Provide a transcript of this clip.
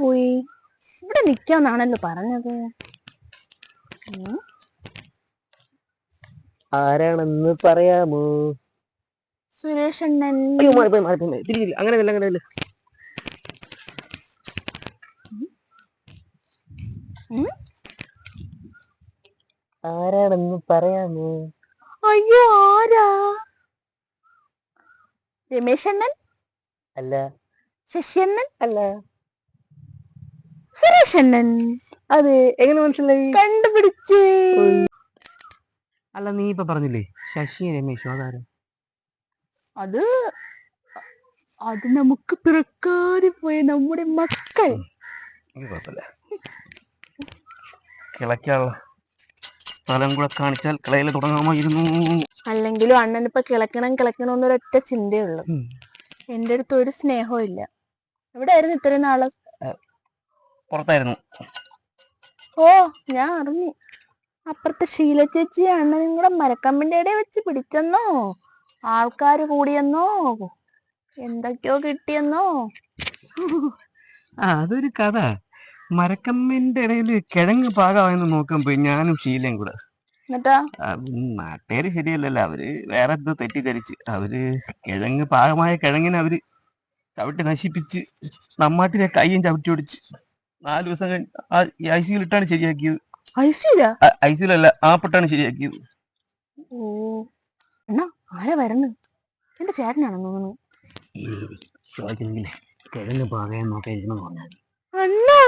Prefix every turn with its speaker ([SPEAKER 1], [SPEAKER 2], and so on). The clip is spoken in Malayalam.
[SPEAKER 1] പോയി. ഇവിടെ നിക്കാന്നാണല്ലോ പറഞ്ഞത്.
[SPEAKER 2] ആരാണെന്ന് പറയാമോ?
[SPEAKER 1] സുരേഷ് അണ്ണൻ.
[SPEAKER 2] അയ്യോ മാറിപ്പോയി മാറിപ്പോയി തിരി തിരി അങ്ങനെ അല്ല അങ്ങനെ അല്ല? ആരാണെന്ന് പറയാമോ?
[SPEAKER 1] അയ്യോ ആരാ? രമേശ് അണ്ണൻ?
[SPEAKER 2] അല്ല.
[SPEAKER 1] ശശി അണ്ണൻ?
[SPEAKER 2] അല്ല.
[SPEAKER 1] സുരേഷ് അണ്ണൻ
[SPEAKER 2] അതെ എങ്ങനെ മനസ്സിലായി?
[SPEAKER 1] കണ്ടുപിടിച്ച്.
[SPEAKER 2] അല്ല നീ ഇപ്പൊ പറഞ്ഞില്ലേ ശശി രമേശും അതാരും
[SPEAKER 1] അത് അത് നമുക്ക് പിറക്കാതെ പോയ നമ്മുടെ മക്കൾ.
[SPEAKER 2] കിളയ്ക്കാനുള്ള സ്ഥലം കൂടെ കാണിച്ചാൽ കിളയിൽ തുടങ്ങാമായിരുന്നു.
[SPEAKER 1] അല്ലെങ്കിലും അണ്ണൻ ഇപ്പൊ കിളക്കണം കിളക്കണം എന്നൊരൊറ്റ ചിന്തയുള്ളു. എന്റെ അടുത്ത് ഒരു സ്നേഹവും ഇല്ല. എവിടെയായിരുന്നു ഇത്രയും നാൾ?
[SPEAKER 2] പുറത്തായിരുന്നു
[SPEAKER 1] ഓ ഞാൻ അറിഞ്ഞു. അപ്പുറത്തെ ശീല ചേച്ചി അണ്ണനും കൂടെ മരക്കമ്പിന്റെ ഇടയിൽ വെച്ച് പിടിച്ചെന്നോ? ആൾക്കാര് കൂടിയെന്നോ? എന്തൊക്കെയോ കിട്ടിയെന്നോ?
[SPEAKER 2] ആ അതൊരു കഥ. മരക്കമ്മിന്റെ ഇടയിൽ കിഴങ്ങ് പാകമായെന്ന് നോക്കുമ്പോ ഞാനും ശീലയും കൂടെ. നാട്ടുകാര് ശരിയല്ലല്ലോ. അവർ വേറെ എന്തോ തെറ്റിദ്ധരിച്ച്. അവർ കിഴങ്ങ് പാകമായ കിഴങ്ങിനെ അവർ ചവിട്ടി നശിപ്പിച്ച് നമ്മാട്ടിലെ കൈയും ചവിട്ടി ഒടിച്ച്. നാല് ദിവസം കഴിഞ്ഞ് ഐ സിയിൽ ഇട്ടാണ്
[SPEAKER 1] ശരിയാക്കിയത്.
[SPEAKER 2] ഐ സിയിലല്ല ആപ്പിട്ടാണ് ശരിയാക്കിയത്.
[SPEAKER 1] ഓ എന്നാ ആരാ വരണ് എന്റെ ചേട്ടനാണെന്ന് തോന്നുന്നു.
[SPEAKER 2] കിഴങ്ങ് പറയാൻ നോക്കാൻ ഇരുന്ന് പറഞ്ഞാൽ
[SPEAKER 1] അണ്ണാ!